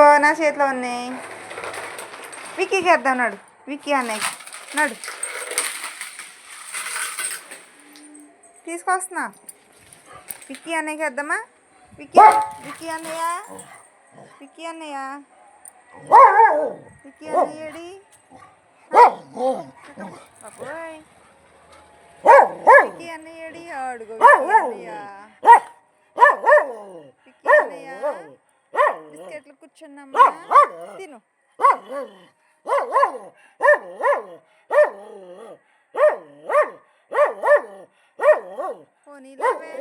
ఓ నా చేతిలో ఉన్నాయి. విక్కీకి వేద్దాం నాడు. విక్కీ అన్నయ్య. నాడు. తీసుకొస్తున్నా. విక్కీ అన్నయ్యకి వేద్దామా? విక్కీ విక్కీ అన్నయ్య. విక్కీ అన్నయ్య. విక్కీ అన్నయ్యడి విక్కీ అన్నయ్యడి అడుగు విక్కీ అన్నయ్య. విక్కీ అన్నయ్య. బిస్కెట్లు కూర్చున్నామా తిను పోనీలేవే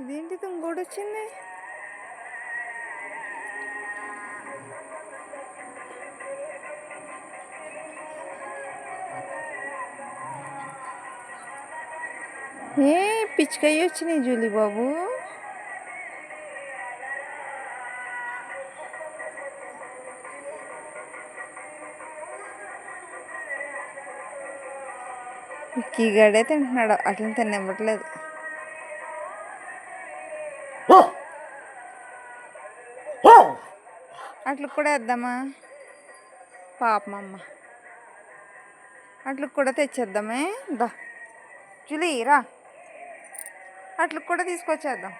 ఇదేంటి ఇంకోటి వచ్చింది ఏ పిచ్చికయ్యి వచ్చినాయి జూలీ బాబు? కీగాడే తింటున్నాడు. అట్లా తినివ్వట్లేదు అట్లా కూడా వేద్దామా? పాపమమ్మ. అట్లా కూడా తెచ్చేద్దామే. దా. జూలీ రా. అట్లా కూడా తీసుకొచ్చేద్దాం.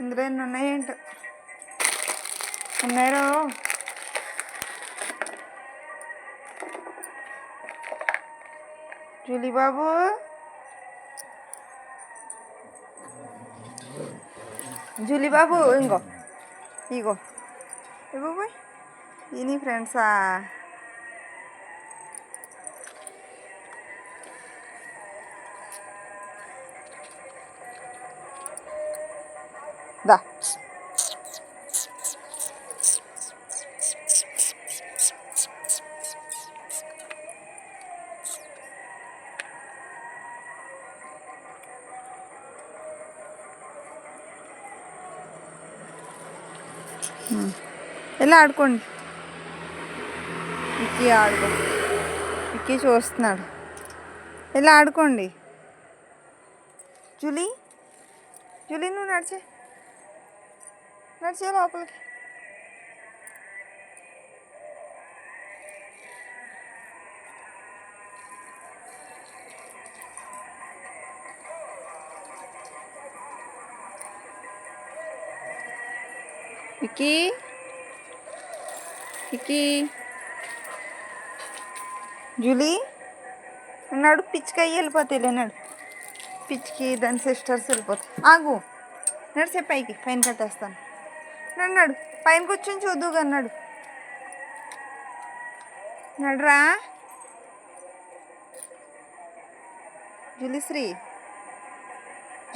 ఇందులో ఎన్ని ఉన్నాయేంటో ఉన్నాయో? జూలీ బాబు? జూలీ బాబు ఇంకో ఇగో. ఏ బాబు ఇది ఫ్రెండ్సా? ഇതാ ಎಲ್ಲ ಆಡ್ಕೊಂಡು ಇಕ್ಕಿ ಆಡ್ಕೊಂಡು ಇಕ್ಕಿ ಚೋಸ್ನಾಡು ಎಲ್ಲ ಆಡ್ಕೊಂಡು ಜುಲಿ ಜುಲಿನೂ ನಡ್ಚೆ నడిచే నడిచే లోపలికి విక్కీ విక్కీ జూలీ ఉన్నాడు పిచ్చికాయ వెళ్ళిపోతాయి లేనాడు పిచ్చికి దాని సిస్టర్స్ వెళ్ళిపోతాయి ఆగు నడిచే పైకి పైన కట్టేస్తాను అన్నాడు పైన కూర్చొని చూద్దుగా అన్నాడు నడరా. జులిశ్రీ.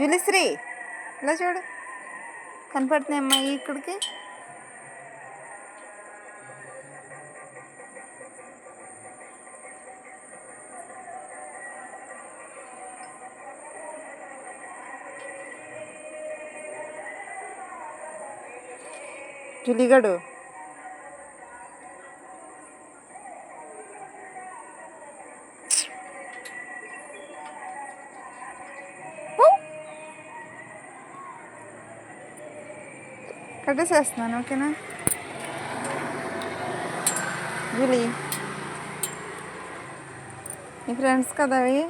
జులిశ్రీ ఇలా చూడు. కనపడుతున్నాయమ్మా ఇక్కడికి. జులిగడు కట్టేసేస్తున్నాను ఓకేనా జూలీ నీ ఫ్రెండ్స్ కదా అవి